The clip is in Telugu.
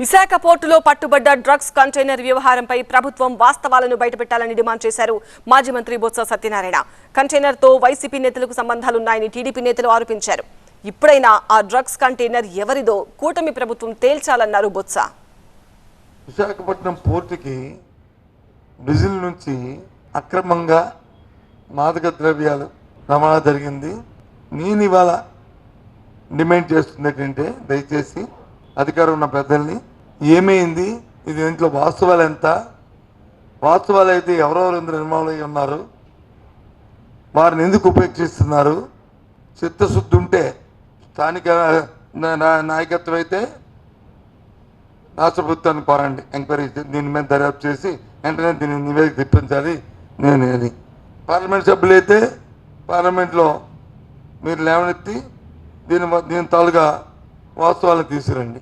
విశాఖ పోర్టులో పట్టుబడ్డ డ్రగ్స్ కంటైనర్ వ్యవహారంపై ప్రభుత్వం వాస్తవాలను బయటపెట్టాలని డిమాండ్ చేశారు మాజీ మంత్రి బొత్స సత్యనారాయణ. కంటైనర్తో వైసీపీ నేతలకు సంబంధాలున్నాయని టీడీపీ నేతలు ఆరోపించారు. ఇప్పుడైనా ఆ డ్రగ్స్ కంటైనర్ ఎవరిదో కూటమి ప్రభుత్వం తేల్చాలన్నారు బొత్స. విశాఖపట్నం పోర్టుకి బ్రెజిల్ నుంచి అక్రమంగా మాదక ద్రవ్యాలు రవాణా జరిగింది. నేను ఇవాళ డిమాండ్ చేస్తుంది ఏంటంటే దయచేసి అధికారం ఉన్న పెద్దల్ని ఏమైంది? ఇది దీంట్లో వాస్తవాలు ఎంత? వాస్తవాలు అయితే ఎవరెవరు ఇందులో ఇన్వాల్వ్ అయి ఉన్నారు? వారిని ఎందుకు ఉపేక్షిస్తున్నారు? చిత్తశుద్ధి ఉంటే స్థానిక నాయకత్వం అయితే రాష్ట్ర ప్రభుత్వాన్ని కోరండి. ఎంక్వైరీ దీని మీద దర్యాప్తు చేసి వెంటనే దీన్ని నివేదిక తెప్పించాలి. నేను అది. పార్లమెంట్ సభ్యులు అయితే పార్లమెంట్లో మీరు లేవనెత్తి దీని దీని తాలుగా వాస్తవాలు తీసుకురండి.